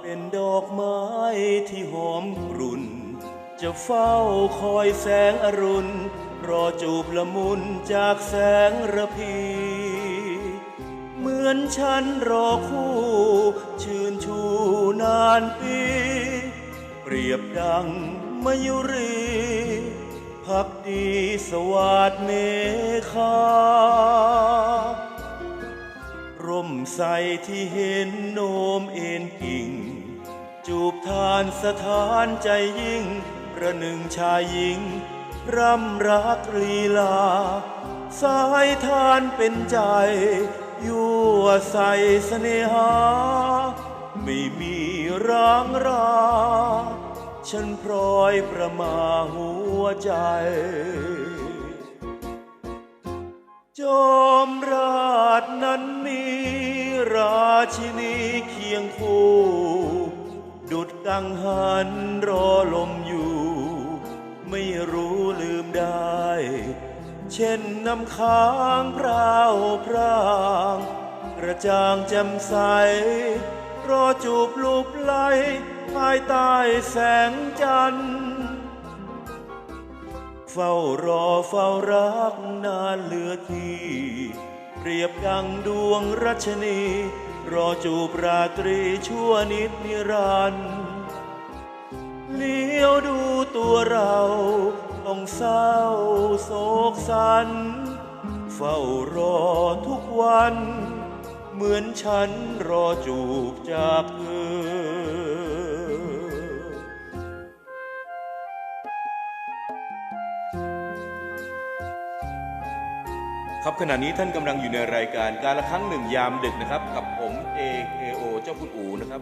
เป็นดอกไม้ที่หอมกรุ่น จะเฝ้าคอยแสงอรุณ รอจูบละมุนจากแสงระพี เหมือนฉันรอคู่ ชื่นชูนานปี เปรียบดังมยุรีพักดีสวัสดเนคาร่มใสที่เห็นโนมเอ็นานสถานใจยิ่งประหนึ่งชายหญิง ร่ำรักลีลา สายทานเป็นใจ ยั่วใสเสน่หา ไม่มีร้างรา ฉันพลอยประมาหัวใจ จอมราชนั้นมีราชินีเคียงคู่ กังหันรอลมอยู่ ไม่รู้ลืมได้ เช่นน้ำค้างพราวพรางกระจ่างแจ่มใส รอจูบลูบไหลภายใต้แสงจันทร์เฝ้ารอเฝ้ารักนานเหลือที่ เปรียบดังดวงรัชนี รอจูบราตรีชั่วนิดนิรันดร์เลี้ยวดูตัวเราต้องเศร้าโศกสัน เฝ้ารอทุกวัน เหมือนฉันรอจูบจากเธอ ครับขณะนี้ท่านกำลังอยู่ในรายการการละครั้งหนึ่งยามดึกนะครับ กับผม AKO เจ้าคุณอูนะครับ